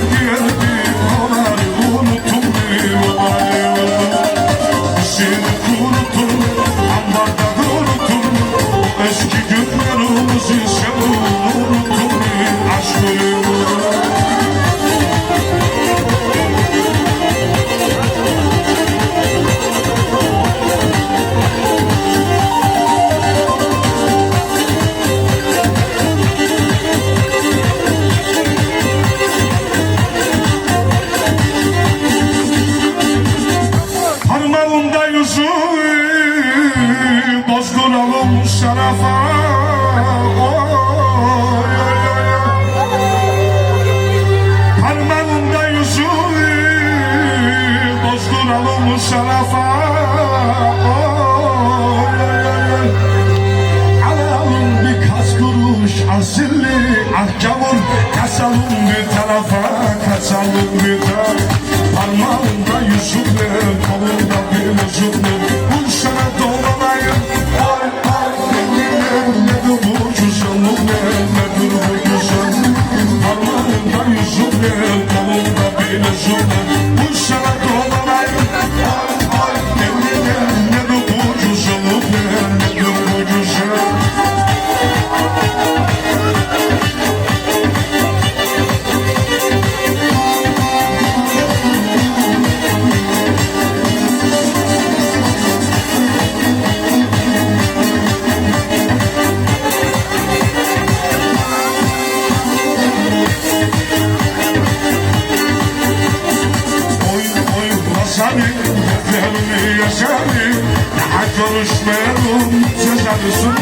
女人。Asilli ahkamın kasalım bir tarafa kasalım bir tarafa. Parmağında yüzümle kolunda bir uzunlu Bul sana dolanayım. Ay ay dinle Nedir bu güzellik ne nedir bu güzellik Parmağında yüzümle kolunda bir uzunlu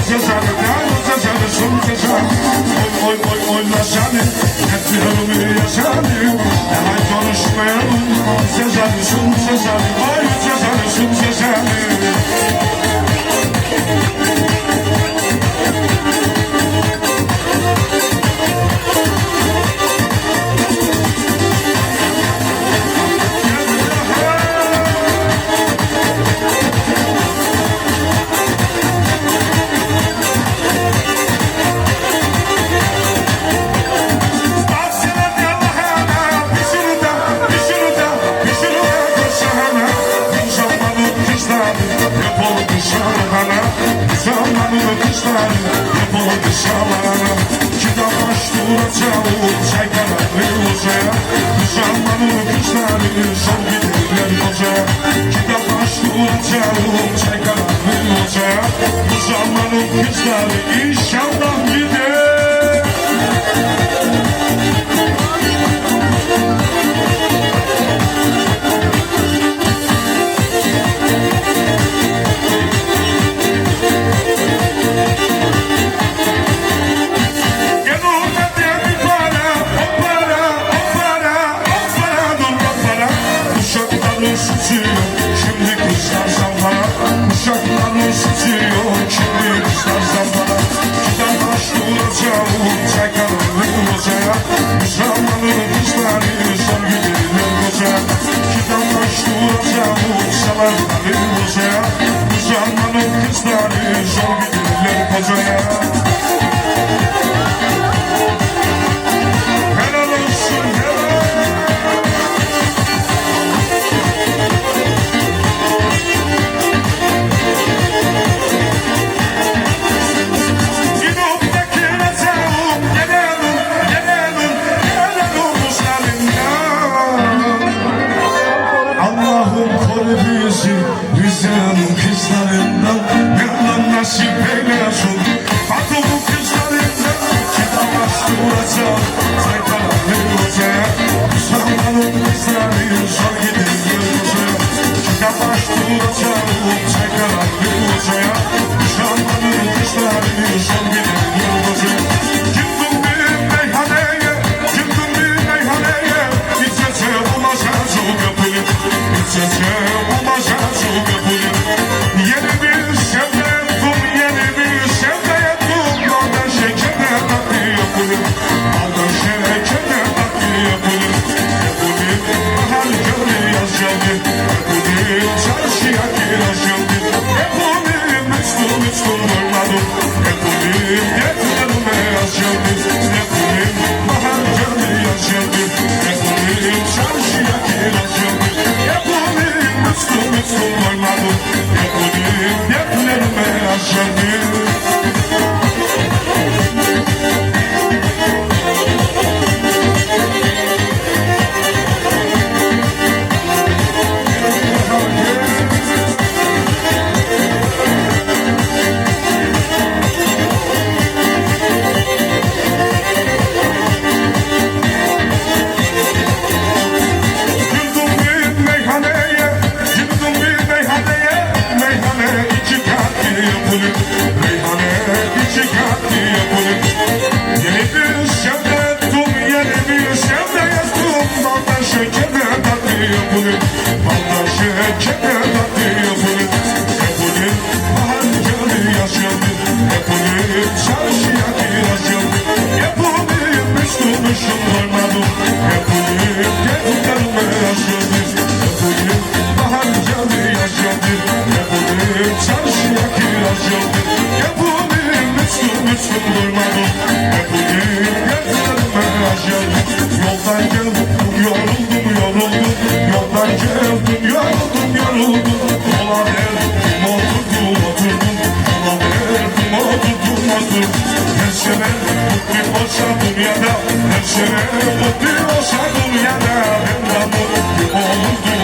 just on the Canımı kuşlarım Yapalım dışarılarım Çıkan baş duracağım Çeker ayrı olacağım Canımı kuşlarım Son gidilir olacağım Çıkan baş duracağım Çeker ayrı olacağım Canımı kuşlarım İnşallah gider Yeah. Mutlu olsa dünyada Ben de mutlu olurdum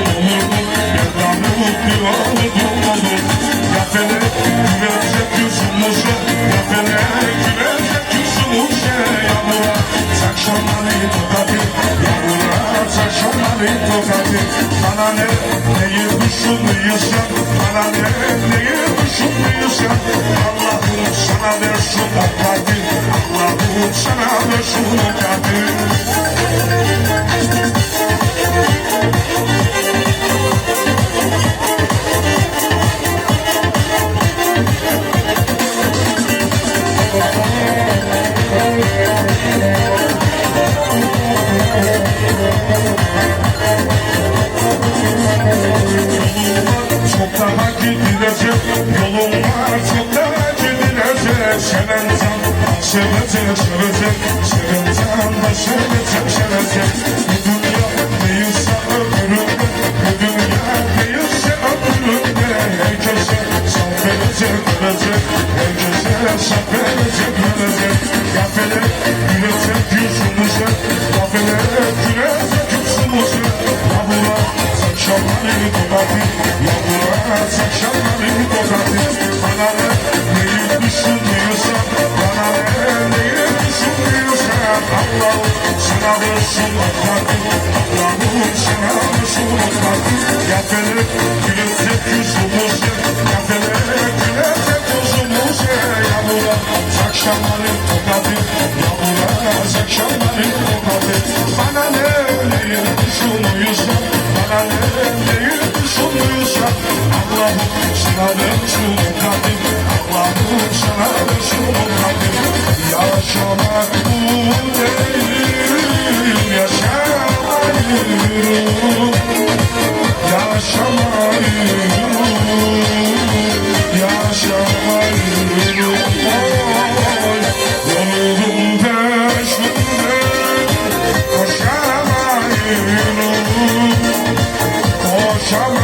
Ben de mutlu olurdum Ya felek gülecek yüzümüze Ya felek gülecek yüzümüze Yağmura akşamları tokadı Yağmura akşamları tokadı Bana ne neyi düşünüyorsan Bana ne neyi düşünüyorsan Allah'ım sana versuno kadir Allah'ım sana versuno kadir verecek verecek Herkese verecek verecek Gafele gülecek yüzümüze Gafele gülecek yüzümüze Yağmura akşamları tokadı Yağmura akşamları tokadı Bana ne neyi düşünüyorsan Bana ne neyi düşünüyorsan Allah'ım sana o kadir Allah'ım sana o kadir Gafele gülecek yüzümüze yüzümüze Yağmura akşamları tokadı Yağmura akşamları tokadı Bana ne neyi düşünüyorsan Bana ne neyi düşünüyorsan Allah'ım sana versin o kadir Allah'ım sana versin o kadir Yaşamak bu değil Yaşamayırım Yaşamayırım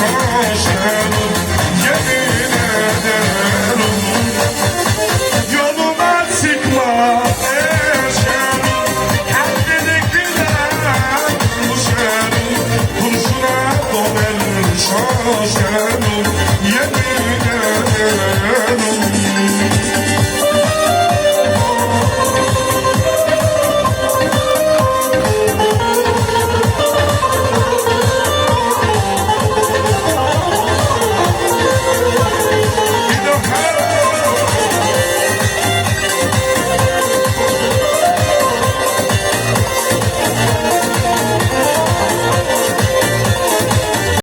Sarah.